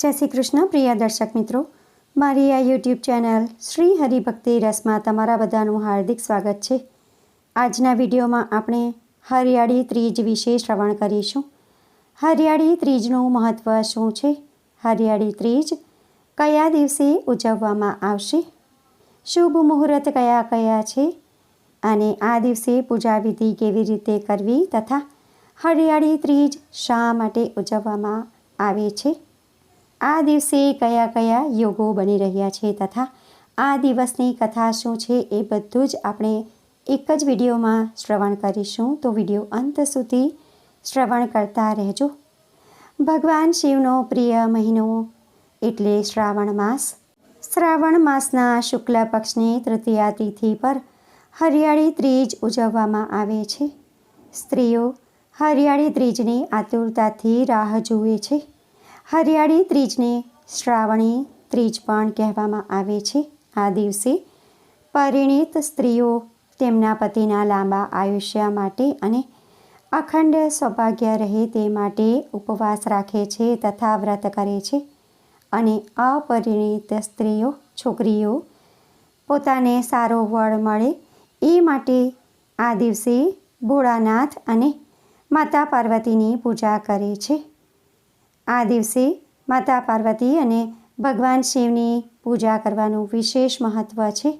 જય શ્રી કૃષ્ણ, પ્રિય દર્શક મિત્રો. મારી આ યુટ્યુબ ચેનલ શ્રી હરિભક્તિ રસમાં તમારા બધાનું હાર્દિક સ્વાગત છે. આજના વિડીયોમાં આપણે હરિયાળી ત્રીજ વિશે શ્રવણ કરીશું. હરિયાળી ત્રીજનું મહત્ત્વ શું છે? હરિયાળી ત્રીજ કયા દિવસે ઉજવવામાં આવશે? શુભ મુહૂર્ત કયા કયા છે? અને આ દિવસે પૂજા વિધિ કેવી રીતે કરવી તથા હરિયાળી ત્રીજ શા માટે ઉજવવામાં આવે છે? આ દિવસે કયા કયા યોગો બની રહ્યા છે તથા આ દિવસની કથા શું છે એ બધું જ આપણે એક જ વિડીયોમાં શ્રવણ કરીશું. તો વીડિયો અંત સુધી શ્રવણ કરતા રહેજો. ભગવાન શિવનો પ્રિય મહિનો એટલે શ્રાવણ માસ. શ્રાવણ માસના શુક્લ પક્ષની તૃતીયા તિથિ પર હરિયાળી ત્રીજ ઉજવવામાં આવે છે. સ્ત્રીઓ હરિયાળી ત્રીજની આતુરતાથી રાહ જુએ છે. હરિયાળી ત્રીજને શ્રાવણી ત્રીજ પણ કહેવામાં આવે છે. આ દિવસે પરિણીત સ્ત્રીઓ તેમના પતિના લાંબા આયુષ્ય માટે અને અખંડ સૌભાગ્ય રહે તે માટે ઉપવાસ રાખે છે તથા વ્રત કરે છે અને અપરિણીત સ્ત્રીઓ, છોકરીઓ પોતાને સારો વળ મળે એ માટે આ દિવસે ભોળાનાથ અને માતા પાર્વતીની પૂજા કરે છે. આ દિવસે માતા પાર્વતી અને ભગવાન શિવની પૂજા કરવાનું વિશેષ મહત્ત્વ છે.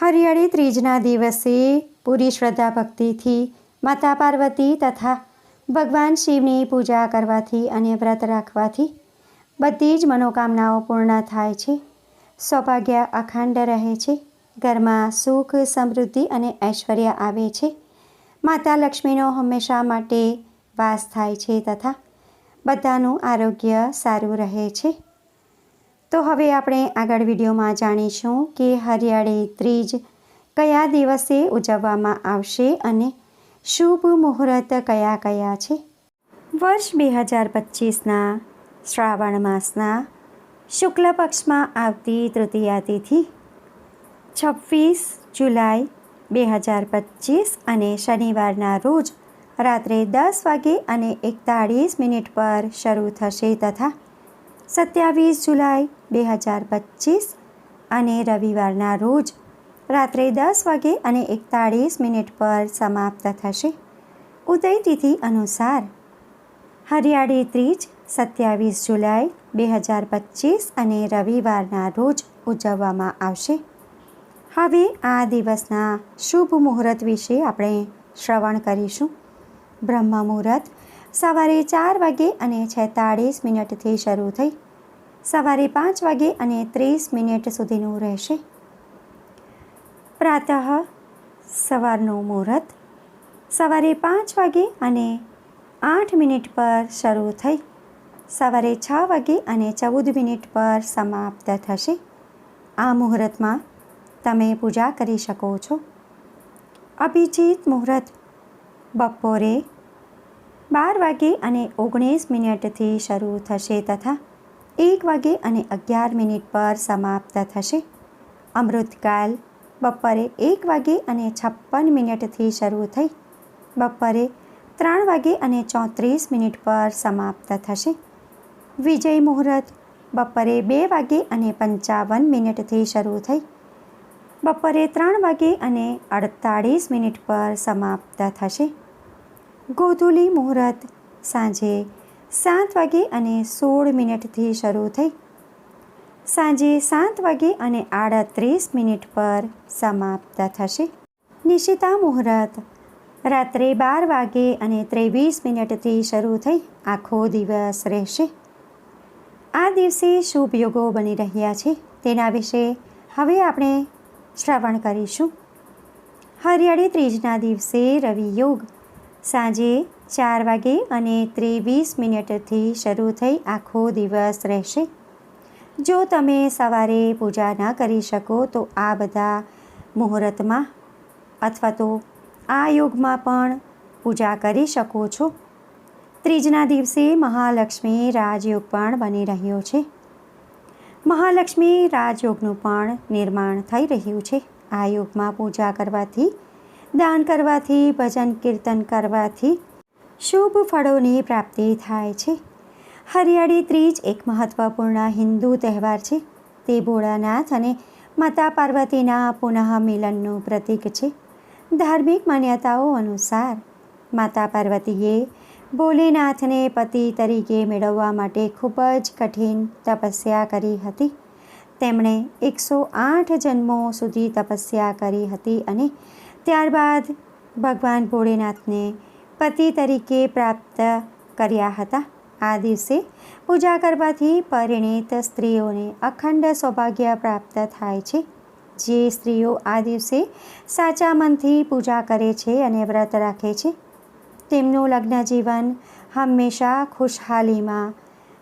હરિયાળી ત્રીજના દિવસે પૂરી શ્રદ્ધા ભક્તિથી માતા પાર્વતી તથા ભગવાન શિવની પૂજા કરવાથી અને વ્રત રાખવાથી બધી જ મનોકામનાઓ પૂર્ણ થાય છે. સૌભાગ્ય અખંડ રહે છે. ઘરમાં સુખ, સમૃદ્ધિ અને ઐશ્વર્ય આવે છે. માતા લક્ષ્મીનો હંમેશા માટે વાસ થાય છે તથા બધાનું આરોગ્ય સારું રહે છે. તો હવે આપણે આગળ વિડીયોમાં જાણીશું કે હરિયાળી ત્રીજ કયા દિવસે ઉજવવામાં આવશે અને શુભ મુહૂર્ત કયા કયા છે? વર્ષ બે હજાર પચીસના શ્રાવણ માસના શુક્લ પક્ષમાં આવતી તૃતીયા તિથિ છવ્વીસ જુલાઈ બે હજાર પચીસ અને શનિવારના રોજ રાત્રે દસ વાગે અને એકતાળીસ મિનિટ પર શરૂ થશે તથા સત્યાવીસ જુલાઈ બે હજાર પચીસ અને રવિવારના રોજ રાત્રે દસ વાગે અને એકતાળીસ મિનિટ પર સમાપ્ત થશે. ઉદય તિથિ અનુસાર હરિયાળી ત્રીજ સત્યાવીસ જુલાઈ બે હજાર પચીસ અને રવિવારના રોજ ઉજવવામાં આવશે. હવે આ દિવસના શુભ મુહૂર્ત વિશે આપણે શ્રવણ કરીશું. બ્રહ્મ મુહૂર્ત સવારે ચાર વાગે અને છેતાળીસ મિનિટથી શરૂ થઈ. સવારે પાંચ વાગે અને ત્રીસ મિનિટ સુધીનું રહેશે. પ્રાતઃ સવારનું મુહૂર્ત સવારે પાંચ વાગે અને આઠ મિનિટ પર શરૂ થઈ. સવારે છ વાગે અને ચૌદ મિનિટ પર સમાપ્ત થશે. આ મુહૂર્તમાં તમે પૂજા કરી શકો છો. અભિજીત મુહૂર્ત બપોરે બાર વાગે અને ઓગણીસ મિનિટથી શરૂ થશે તથા એક વાગે અને અગિયાર મિનિટ પર સમાપ્ત થશે. અમૃતકાલ બપોરે એક વાગે અને છપ્પન મિનિટથી શરૂ થઈ. બપોરે ત્રણ વાગે અને ચોત્રીસ મિનિટ પર સમાપ્ત થશે. વિજય મુહૂર્ત બપોરે બે વાગે અને પંચાવન મિનિટથી શરૂ થઈ. બપોરે ત્રણ વાગે અને અડતાળીસ મિનિટ પર સમાપ્ત થશે. ગોધુલી મુહૂર્ત સાંજે સાત વાગે અને સોળ મિનિટથી શરૂ થઈ. સાંજે સાત વાગે અને આડત્રીસ મિનિટ પર સમાપ્ત થશે. નિશિતા મુહૂર્ત રાત્રે બાર વાગે અને ત્રેવીસ મિનિટથી શરૂ થઈ. આખો દિવસ રહેશે. આ દિવસે શુભ યોગો બની રહ્યા છે. તેના વિશે હવે આપણે શ્રવણ કરીશું. હરિયાળી ત્રીજના દિવસે રવિ યોગ. સાંજે ચાર વાગે અને ત્રેવીસ મિનિટથી શરૂ થઈ આખો દિવસ રહેશે. જો તમે સવારે પૂજા ન કરી શકો તો આ બધા મુહૂર્તમાં અથવા તો આ યોગમાં પણ પૂજા કરી શકો છો. ત્રીજના દિવસે મહાલક્ષ્મી રાજયોગ પણ બની રહ્યો છે. મહાલક્ષ્મી રાજયોગનું પણ નિર્માણ થઈ રહ્યું છે. આ યોગમાં પૂજા કરવાથી, દાન કરવાથી, ભજન કીર્તન કરવાથી શુભ ફળોની પ્રાપ્તિ થાય છે. હરિયાળી ત્રીજ એક મહત્ત્વપૂર્ણ હિન્દુ તહેવાર છે. તે ભોળાનાથ અને માતા પાર્વતીના પુનઃ મિલનનું પ્રતીક છે. ધાર્મિક માન્યતાઓ અનુસાર માતા પાર્વતીએ ભોલેનાથને પતિ તરીકે મેળવવા માટે ખૂબ જ કઠિન તપસ્યા કરી હતી. તેમણે એકસો આઠ જન્મો સુધી તપસ્યા કરી હતી અને ત્યારબાદ ભગવાન ભોળેનાથને પતિ તરીકે પ્રાપ્ત કર્યા હતા. આ દિવસે પૂજા કરવાથી પરિણીત સ્ત્રીઓને અખંડ સૌભાગ્ય પ્રાપ્ત થાય છે. જે સ્ત્રીઓ આ દિવસે સાચા મનથી પૂજા કરે છે અને વ્રત રાખે છે. તેમનું લગ્ન જીવન હંમેશા ખુશહાલીમાં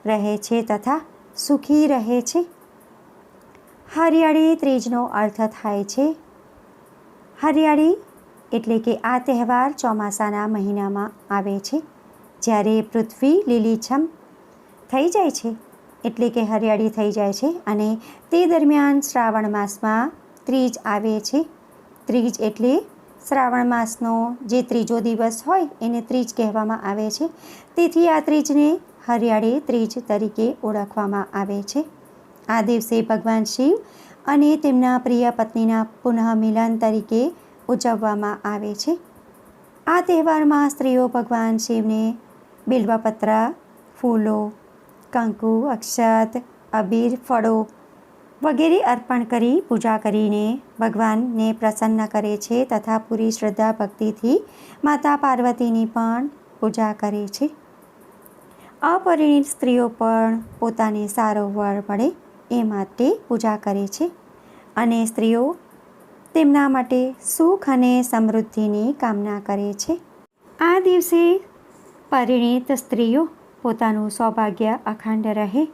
રહે છે તથા સુખી રહે છે. હરિયાળી ત્રીજનો અર્થ થાય છે. હરિયાળી એટલે કે આ તહેવાર ચોમાસાના મહિનામાં આવે છે, જ્યારે પૃથ્વી લીલીછમ થઈ જાય છે, એટલે કે હરિયાળી થઈ જાય છે અને તે દરમિયાન શ્રાવણ માસમાં ત્રીજ આવે છે. ત્રીજ એટલે શ્રાવણ માસનો જે ત્રીજો દિવસ હોય એને ત્રીજ કહેવામાં આવે છે. તેથી આ ત્રીજને હરિયાળી ત્રીજ તરીકે ઓળખવામાં આવે છે. આ દિવસે ભગવાન શિવ અને તેમના પ્રિય પત્નીના પુનઃ મિલન તરીકે ઉજવવામાં આવે છે. આ તહેવારમાં સ્ત્રીઓ ભગવાન શિવને બિલ્વપત્ર, ફૂલો, કંકુ, અક્ષત, અબીર, ફળો વગેરે અર્પણ કરી, પૂજા કરીને ભગવાનને પ્રસન્ન કરે છે તથા પૂરી શ્રદ્ધા ભક્તિથી માતા પાર્વતીની પણ પૂજા કરે છે. અપરિણિત સ્ત્રીઓ પણ પોતાને સારો વર મળે એ માટે પૂજા કરે છે અને સ્ત્રીઓ તેમના માટે સુખ અને સમૃદ્ધિની કામના કરે છે. આ દિવસે પરિણીત સ્ત્રીઓ પોતાનું સૌભાગ્ય અખંડ રહે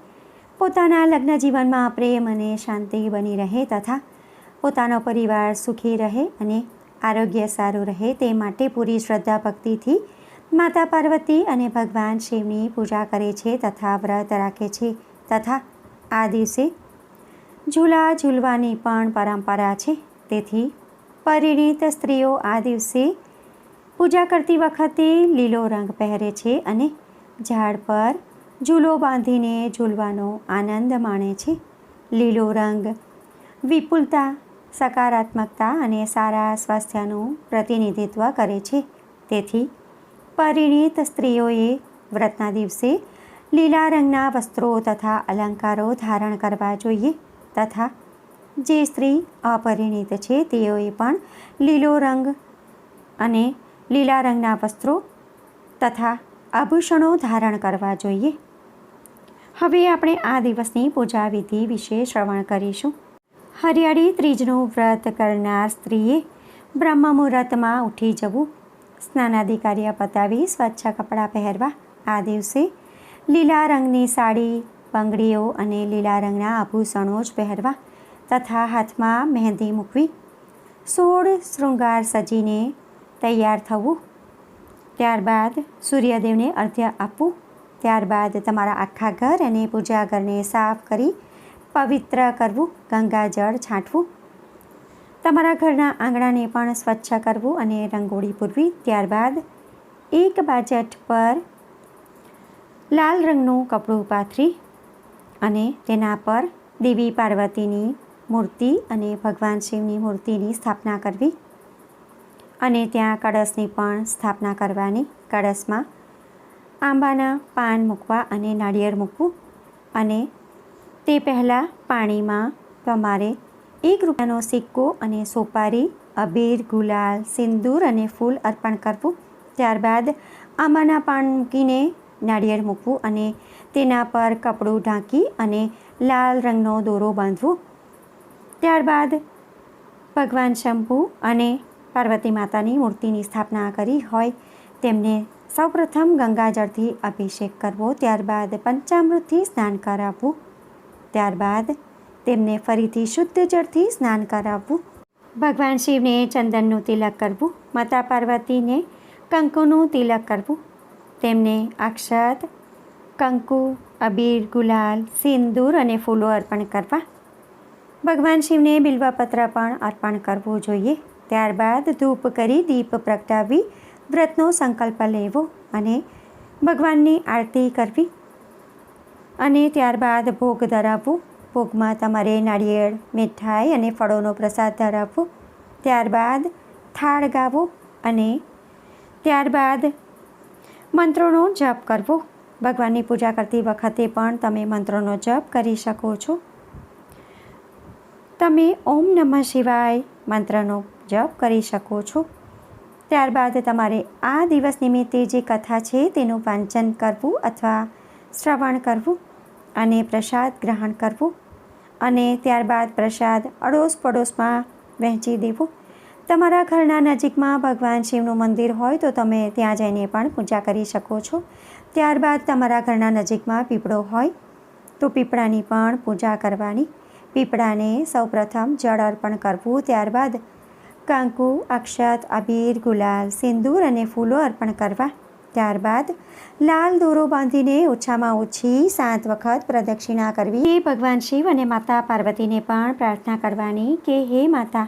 પોતાના લગ્ન જીવનમાં પ્રેમ અને શાંતિ બની રહે તથા પોતાનો પરિવાર સુખી રહે અને આરોગ્ય સારું રહે તે માટે પૂરી શ્રદ્ધા ભક્તિથી માતા પાર્વતી અને ભગવાન શિવની પૂજા કરે છે તથા વ્રત રાખે છે તથા આ દિવસે ઝૂલા ઝૂલવાની પણ પરંપરા છે. તેથી પરિણીત સ્ત્રીઓ આ દિવસે પૂજા કરતી વખતે લીલો રંગ પહેરે છે અને ઝાડ પર ઝૂલો બાંધીને ઝૂલવાનો આનંદ માણે છે. લીલો રંગ, વિપુલતા, સકારાત્મકતા અને સારા સ્વાસ્થ્યનું પ્રતિનિધિત્વ કરે છે. તેથી, પરિણીત સ્ત્રીઓએ વ્રતના દિવસે લીલા રંગના વસ્ત્રો તથા અલંકારો ધારણ કરવા જોઈએ તથા જે સ્ત્રી અપરિણીત છે તેઓએ પણ લીલો રંગ અને લીલા રંગના વસ્ત્રો તથા આભૂષણો ધારણ કરવા જોઈએ. હવે આપણે આ દિવસની પૂજા વિધિ વિશે શ્રવણ કરીશું. હરિયાળી ત્રીજનું વ્રત કરનાર સ્ત્રીએ બ્રહ્મ મુહૂર્તમાં ઉઠી જવું. સ્નાનાદિ પતાવી સ્વચ્છ કપડાં પહેરવા. આ દિવસે લીલા રંગની સાડી, બંગડીઓ અને લીલા રંગના આભૂષણો જ પહેરવા તથા હાથમાં મહેંદી મૂકવી. સોળ શૃંગાર સજીને તૈયાર થવું. ત્યારબાદ સૂર્યદેવને અર્ધ્ય આપવું. ત્યારબાદ તમારા આખા ઘર અને પૂજા ઘરને સાફ કરી પવિત્ર કરવું ગંગાજળ છાંટવું, તમારા ઘરના આંગણાને પણ સ્વચ્છ કરવું અને રંગોળી પૂરવી. ત્યારબાદ એક બાજટ પર લાલ રંગનું કપડું પાથરી અને તેના પર દેવી પાર્વતીની મૂર્તિ અને ભગવાન શિવની મૂર્તિની સ્થાપના કરવી અને ત્યાં કળશની પણ સ્થાપના કરવાની. કળશમાં આંબાના પાન મૂકવા અને નાળિયેર મૂકવું અને તે પહેલાં પાણીમાં તમારે એક રૂપિયાનો સિક્કો અને સોપારી, અબીર, ગુલાલ, સિંદૂર અને ફૂલ અર્પણ કરવું. ત્યારબાદ આંબાના પાન મૂકીને નાળિયેર મૂકવું અને તેના પર કપડું ઢાંકી અને લાલ રંગનો દોરો બાંધવો. ત્યારબાદ ભગવાન શંભુ અને પાર્વતી માતાની મૂર્તિની સ્થાપના કરી હોય તેમને સૌપ્રથમ ગંગાજળથી અભિષેક કરવો, ત્યારબાદ પંચામૃતથી સ્નાન કરાવવું, ત્યારબાદ તેમને ફરીથી શુદ્ધ જળથી સ્નાન કરાવવું, ભગવાન શિવને ચંદનનું તિલક કરવું, માતા પાર્વતીને કંકુનું તિલક કરવું, તેમને અક્ષત, કંકુ, અબીર, ગુલાલ, સિંદૂર અને ફૂલો અર્પણ કરવા, ભગવાન શિવને બિલ્વપત્ર પણ અર્પણ કરવું જોઈએ. ત્યારબાદ ધૂપ કરી દીપ પ્રગટાવી વ્રતનો સંકલ્પ લેવો અને ભગવાનની આરતી કરવી અને ત્યારબાદ ભોગ ધરાવવું. ભોગમાં તમારે નાળિયેર, મીઠાઈ અને ફળોનો પ્રસાદ ધરાવવો. ત્યારબાદ થાળ ગાવો અને ત્યારબાદ મંત્રોનો જપ કરવો. ભગવાનની પૂજા કરતી વખતે પણ તમે મંત્રોનો જપ કરી શકો છો. તમે ઓમ નમઃ શિવાય મંત્રનો જપ કરી શકો છો. ત્યારબાદ તમારે આ દિવસ નિમિત્તે જે કથા છે તેનું વાંચન કરવું અથવા શ્રવણ કરવું અને પ્રસાદ ગ્રહણ કરવું અને ત્યારબાદ પ્રસાદ અડોશ પડોશમાં વહેંચી દેવું. તમારા ઘરના નજીકમાં ભગવાન શિવનું મંદિર હોય તો તમે ત્યાં જઈને પણ પૂજા કરી શકો છો. ત્યારબાદ તમારા ઘરના નજીકમાં પીપળો હોય તો પીપળાની પણ પૂજા કરવાની. પીપળાને સૌપ્રથમ જળ અર્પણ કરવું. ત્યારબાદ કંકુ, અક્ષત, અબીર, ગુલાલ, સિંદૂર અને ફૂલો અર્પણ કરવા. ત્યારબાદ લાલ દોરો બાંધીને ઓછામાં ઓછી સાત વખત પ્રદક્ષિણા કરવી. હે ભગવાન શિવ અને માતા પાર્વતીને પણ પ્રાર્થના કરવાની કે હે માતા,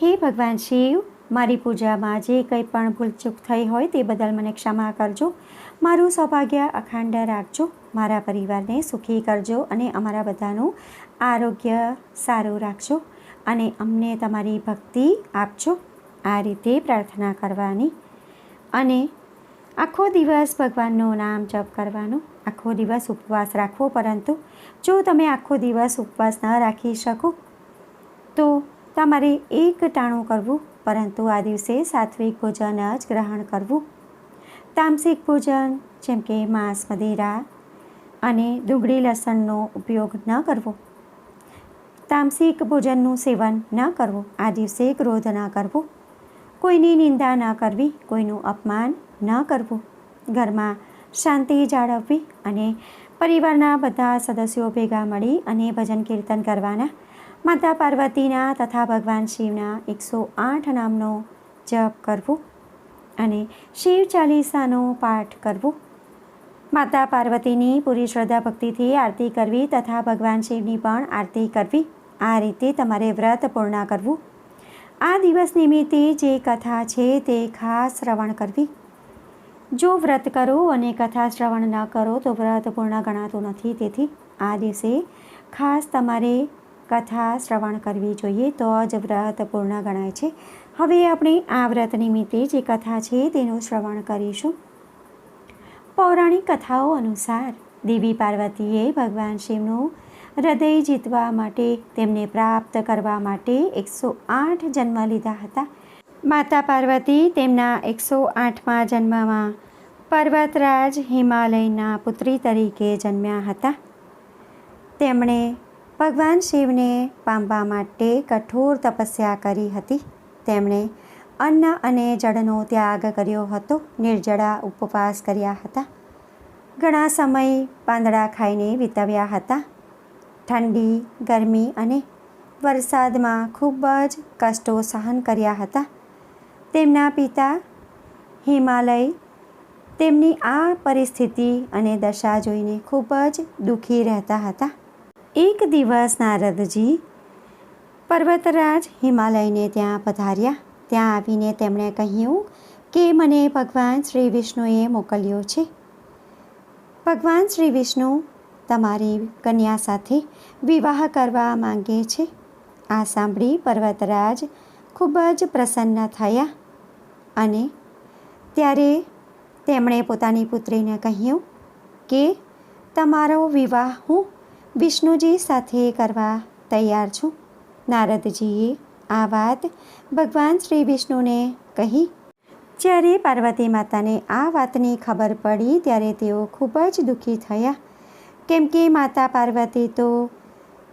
હે ભગવાન શિવ, મારી પૂજામાં જે કંઈ પણ ભૂલચૂક થઈ હોય તે બદલ મને ક્ષમા કરજો. મારું સૌભાગ્ય અખંડ રાખજો. મારા પરિવારને સુખી કરજો અને અમારા બધાનું આરોગ્ય સારું રાખજો. અને અમને તમારી ભક્તિ આપજો. આ રીતે પ્રાર્થના કરવાની. અને આખો દિવસ ભગવાનનું નામ જપ કરવાનું. આખો દિવસ ઉપવાસ રાખવો, પરંતુ જો તમે આખો દિવસ ઉપવાસ ન રાખી શકો, તો તમારે એક ટાણું કરવું, પરંતુ આ દિવસે સાત્વિક ભોજન જ ગ્રહણ કરવું. તામસિક ભોજન, જેમ કે માંસ, મદિરા અને ડુંગળી લસણનો ઉપયોગ ન કરવો. તામસિક ભોજનનું સેવન ન કરવું. આ દિવસે ક્રોધ ન કરવો. કોઈની નિંદા ન કરવી, કોઈનું અપમાન ન કરવું. ઘરમાં શાંતિ જાળવવી અને પરિવારના બધા સદસ્યો ભેગા મળી અને ભજન કીર્તન કરવાના. માતા પાર્વતીના તથા ભગવાન શિવના એકસો આઠ નામનો જપ કરવો અને શિવ ચાલીસાનો પાઠ કરવો. માતા પાર્વતીની પૂરી શ્રદ્ધા ભક્તિથી આરતી કરવી તથા ભગવાન શિવની પણ આરતી કરવી. આ રીતે તમારે વ્રત પૂર્ણ કરવું. આ દિવસ નિમિત્તે જે કથા છે તે ખાસ શ્રવણ કરવી. જો વ્રત કરો અને કથા શ્રવણ ન કરો તો વ્રત પૂર્ણ ગણાતું નથી. તેથી આ દિવસે ખાસ તમારે કથા શ્રવણ કરવી જોઈએ તો જ વ્રત પૂર્ણ ગણાય છે. હવે આપણે આ વ્રત નિમિત્તે જે કથા છે તેનું શ્રવણ કરીશું. પૌરાણિક કથાઓ અનુસાર દેવી પાર્વતીએ ભગવાન શિવનું હૃદય જીતવા માટે, તેમને પ્રાપ્ત કરવા માટે એકસો આઠ જન્મ લીધા હતા. માતા પાર્વતી તેમના એકસો આઠમા જન્મમાં પર્વતરાજ હિમાલયના પુત્રી તરીકે જન્મ્યા હતા. તેમણે ભગવાન શિવને પામવા માટે કઠોર તપસ્યા કરી હતી. તેમણે અન્ન અને જળનો ત્યાગ કર્યો હતો, નિર્જળા ઉપવાસ કર્યા હતા. ઘણા સમય પાંદડા ખાઈને વિતાવ્યા હતા. ઠંડી, ગરમી અને વરસાદમાં ખૂબ જ કષ્ટો સહન કર્યા હતા. તેમના પિતા હિમાલય તેમની આ પરિસ્થિતિ અને દશા જોઈને ખૂબ જ દુઃખી રહેતા હતા. એક દિવસ નારદજી પર્વતરાજ હિમાલયને ત્યાં પધાર્યા. ત્યાં આવીને તેમણે કહ્યું કે મને ભગવાન શ્રી વિષ્ણુએ મોકલ્યો છે. ભગવાન શ્રી વિષ્ણુ તમારી કન્યા સાથે વિવાહ કરવા માંગે છે? આ સાંભળી પર્વતરાજ ખૂબ જ પ્રસન્ન થયા અને ત્યારે તેમણે પોતાની પુત્રીને કહ્યું કે, તમારો વિવાહ હું વિષ્ણુજી સાથે કરવા તૈયાર છું. નારદજીએ આ વાત ભગવાન શ્રી વિષ્ણુને કહી. જ્યારે પાર્વતી માતાને આ વાતની ખબર પડી ત્યારે તેઓ ખૂબ જ દુઃખી થયા કેમ કે માતા પાર્વતી તો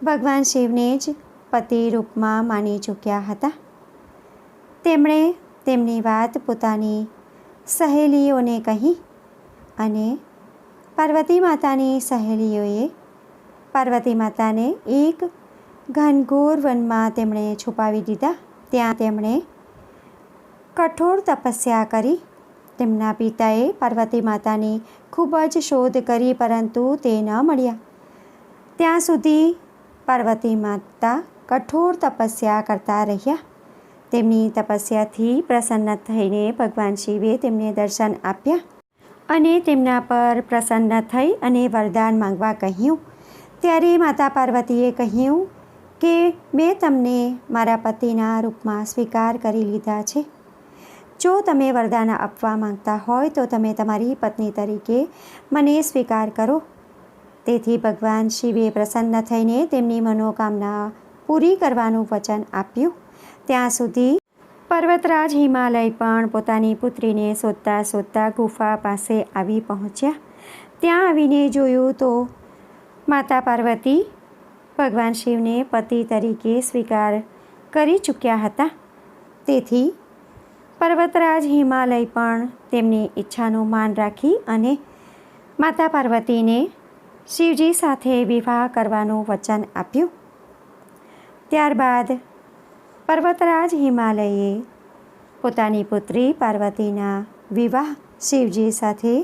ભગવાન શિવને જ પતિ રૂપમાં માની ચૂક્યા હતા. તેમણે તેમની વાત પોતાની સહેલીઓને કહી અને પાર્વતી માતાની સહેલીઓએ પાર્વતી માતાને એક ઘનઘોર વનમાં તેમણે છુપાવી દીધા. ત્યાં તેમણે કઠોર તપસ્યા કરી તેમના પિતાએ પાર્વતી માતાની ખૂબ જ શોધ કરી પરંતુ તે ન મળ્યા. ત્યાં સુધી પાર્વતી માતા કઠોર તપસ્યા કરતા રહ્યા. તેમની તપસ્યાથી પ્રસન્ન થઈને ભગવાન શિવે તેમને દર્શન આપ્યા અને તેમના પર પ્રસન્ન થઈ અને વરદાન માંગવા કહ્યું. ત્યારે માતા પાર્વતીએ કહ્યું કે, મેં તમને મારા પતિના રૂપમાં સ્વીકાર કરી લીધા છે. જો તમે વરદાન આપવા માંગતા હોય તો તમે તમારી પત્ની તરીકે મને સ્વીકાર કરો. તેથી ભગવાન શિવે પ્રસન્ન થઈને તેમની મનોકામના પૂરી કરવાનું વચન આપ્યું. ત્યાં સુધી પર્વતરાજ હિમાલય પણ પોતાની પુત્રીને શોધતા શોધતા ગુફા પાસે આવી પહોંચ્યા. ત્યાં આવીને જોયું તો માતા પાર્વતી ભગવાન શિવને પતિ તરીકે સ્વીકાર કરી ચૂક્યા હતા. તેથી પર્વતરાજ હિમાલય પણ તેમની ઈચ્છાનું માન રાખી અને માતા પાર્વતીને શિવજી સાથે વિવાહ કરવાનું વચન આપ્યું. ત્યારબાદ પર્વતરાજ હિમાલયે પોતાની પુત્રી પાર્વતીના વિવાહ શિવજી સાથે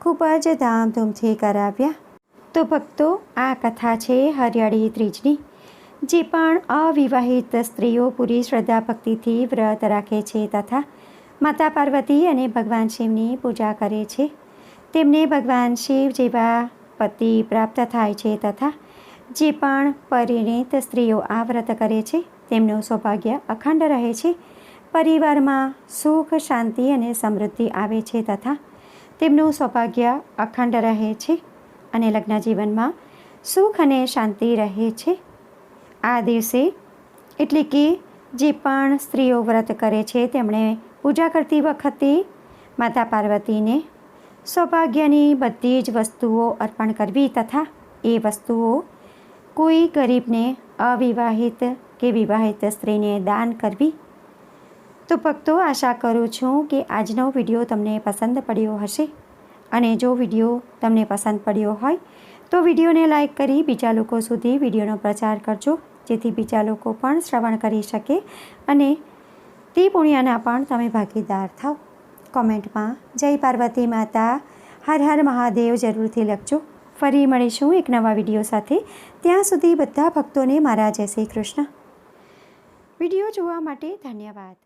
ખૂબ જ ધામધૂમથી કરાવ્યા. તો ભક્તો, આ કથા છે હરિયાળી ત્રીજની, જે પણ અવિવાહિત સ્ત્રીઓ પૂરી શ્રદ્ધા ભક્તિથી વ્રત રાખે છે તથા માતા પાર્વતી અને ભગવાન શિવની પૂજા કરે છે. તેમને ભગવાન શિવ જેવા પતિ પ્રાપ્ત થાય છે તથા જે પણ પરિણીત સ્ત્રીઓ આ વ્રત કરે છે, તેમનું સૌભાગ્ય અખંડ રહે છે. પરિવારમાં સુખ, શાંતિ અને સમૃદ્ધિ આવે છે તથા તેમનું સૌભાગ્ય અખંડ રહે છે અને લગ્ન જીવનમાં સુખ અને શાંતિ રહે છે. આ દિવસે એટલે કે જે પણ સ્ત્રીઓ વ્રત કરે છે, તેમણે પૂજા કરતી વખતે માતા પાર્વતીને સૌભાગ્યની બધી જ વસ્તુઓ અર્પણ કરવી તથા એ વસ્તુઓ કોઈ ગરીબને અવિવાહિત કે વિવાહિત સ્ત્રીને દાન કરવી. તો ભક્તો, આશા કરું છું કે આજનો વીડિયો તમને પસંદ પડ્યો હશે અને જો વીડિયો તમને પસંદ પડ્યો હોય તો વિડીયોને લાઈક કરી બીજા લોકો સુધી વિડીયોનો પ્રચાર કરજો, જેથી બીજા લોકો પણ શ્રવણ કરી શકે અને તે પુણ્યના પણ તમે ભાગીદાર થાવ. કોમેન્ટમાં, જય પાર્વતી માતા, હર હર મહાદેવ, જરૂરથી લખજો. ફરી મળીશું એક નવા વીડિયો સાથે. ત્યાં સુધી બધા ભક્તોને મારા જય શ્રી કૃષ્ણ. વીડિયો જોવા માટે ધન્યવાદ.